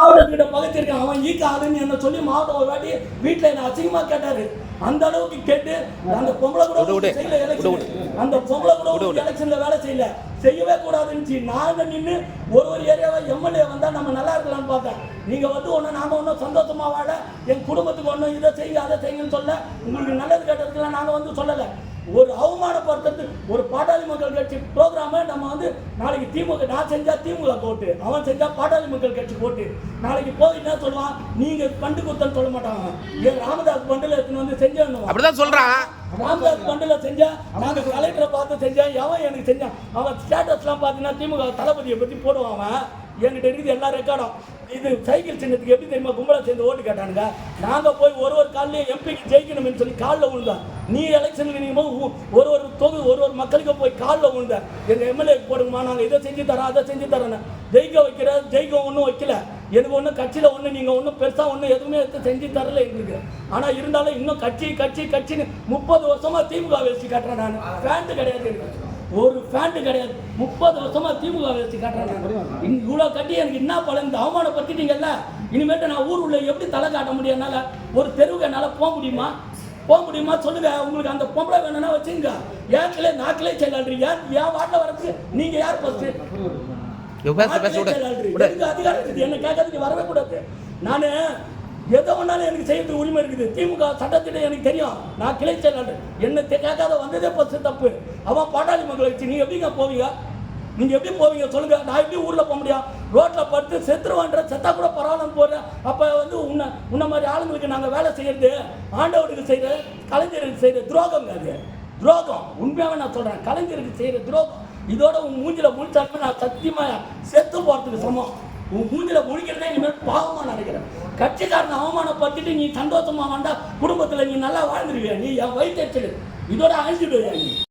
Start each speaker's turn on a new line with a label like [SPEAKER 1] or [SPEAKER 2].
[SPEAKER 1] மாவட்டத்துக்கிட்ட பகச்சிருக்கான். அவன் ஈக்க ஆளுன்னு என்ன சொல்லி மாவட்டம் ஒரு வாட்டி வீட்டில் என்ன அசிங்கமா கேட்டாரு. அந்த அளவுக்கு கேட்டு அந்த பொம்பளை கூட. செய்யல எலெக்ஷன் அந்த பொம்பளை கூட எலெக்ஷன்ல வேலை செய்யல. செய்யவே கூடாதுன்னு நாங்க நின்று ஒரு ஒரு ஏரியாவை எம்எல்ஏ வந்தா நம்ம நல்லா இருக்கலாம்னு பார்த்தேன். நீங்க வந்து ஒண்ணு நாம ஒன்றும் சந்தோஷமா வாழ என் குடும்பத்துக்கு ஒன்றும் இதை செய்யுங்க அதை செய்யுங்கன்னு சொல்ல உங்களுக்கு நல்லது கேட்டதுக்கெல்லாம் நாங்க வந்து சொல்லலை. ஒரு அவமானப்படுத்துறது ஒரு பாட்டாளி மக்கள் கட்சி ப்ரோக்ராமை நம்ம வந்து நாளைக்கு திமுக நான் செஞ்சா திமுக போட்டு அவன் செஞ்சா பாட்டாளி மக்கள் கட்சி போட்டு நாளைக்கு போய் என்ன சொல்லுவான்? நீங்க பண்டு குத்தன்னு சொல்ல மாட்டாங்க. ஏன் ராமதாஸ் பண்டில் எடுத்துன்னு வந்து செஞ்சு
[SPEAKER 2] அப்படிதான் சொல்றான்.
[SPEAKER 1] ராமதாஸ் பண்டில் செஞ்சா நாங்க கலெக்டரை பார்த்து செஞ்சேன் எவன் எனக்கு செஞ்சான் அவன் ஸ்டேட்டஸ்லாம் பார்த்தீங்கன்னா திமுக தளபதியை பத்தி போடுவான் அவன். என்கிட்ட இருக்குது எல்லா ரெக்கார்டும் இது சைக்கிள் சின்னத்துக்கு எப்படி தெரியுமா? கும்பலா சேர்ந்து ஓட்டு கேட்டானுங்க. நாங்க போய் ஒரு ஒரு காலையும் எம்பிக்கு ஜெயிக்கணும்னு சொல்லி காலில் விழுந்தோம் நீ எலெக்ஷனுக்கு நீங்கள் ஒரு ஒரு தொகு ஒரு ஒரு மக்களுக்கு போய் காலில் உண்ட எங்கள் எம்எல்ஏ போடுங்கம்மா நாங்கள் இதை செஞ்சு தரோம் அதை செஞ்சு தரோன்னு. ஜெயிக்க வைக்கிற ஜெயிக்க ஒன்றும் வைக்கல. எனக்கு ஒன்றும் கட்சியில் ஒன்று நீங்கள் ஒன்றும் பெருசாக ஒன்றும் எதுவுமே எடுத்து செஞ்சு தரல எங்களுக்கு. ஆனால் இருந்தாலும் இன்னும் கட்சி கட்சி கட்சின்னு முப்பது வருஷமாக திமுக வச்சு காட்டுறேன் நான். ஃபேண்ட் கிடையாது எனக்கு. ஒரு ஃபேண்ட் கிடையாது. முப்பது வருஷமா திமுக வச்சு காட்டுறேன் இவ்வளோ கட்டி எனக்கு என்ன பலன்? இந்த அவமானப்படுத்திட்டீங்கல்ல? இனிமேட்டு நான் ஊர் உள்ள எப்படி தலை காட்ட முடியும்? என்னால் ஒரு தெருவுக்கு என்னால் போக முடியுமா? போக முடியுமா சொல்லுங்க. உங்களுக்கு அந்த பொம்பளை வேணும்னா வச்சுங்க. ஏக்கிலே நாக்கிலே செல்லாடுறீங்க என் வாட்டில் வரதுக்கு நீங்க யார் ஃபர்ஸ்ட்
[SPEAKER 2] பேச பேச
[SPEAKER 1] அதிகாரம் இருக்குது. என்ன கேட்கறதுக்கு வரவே கூடாது. நான் எதை வேணாலும் எனக்கு செய்யறதுக்கு உரிமை இருக்குது. திமுக சட்டத்திட்டம் எனக்கு தெரியும். நான் கிளை செயலாளர் என்ன கேட்காத வந்ததே பஸ் தப்பு. அவன் பாட்டாளி மக்களை வச்சு எப்படிங்க போவீங்க? நீங்க எப்படி போவீங்க சொல்லுங்க. நான் எப்படி ஊர்ல போக முடியும்? ரோட்ல படுத்து செத்துருவான்ற செத்தா வேலை செய்யறது ஆண்டவருக்கு செய்கிற கலைஞருக்கு செய்கிற துரோகம் அது. துரோகம். உண்மையாக நான் சொல்கிறேன் கலைஞருக்கு செய்கிற துரோகம். இதோட உன் மூஞ்சில முழிச்சாலுமே நான் சத்தியமாக செத்து போகிறதுக்கு சமம். உன் மூஞ்சில முழிக்கிறதே இனிமேல் பாவமாக நினைக்கிறேன் கட்சிக்காரனை அவமானப்படுத்திட்டு நீ சந்தோஷமாக வந்தால் குடும்பத்தில் நீ நல்லா வாழ்ந்துருவியா? நீ என் வயிற்று இதோட அழிஞ்சிடுவியா நீ?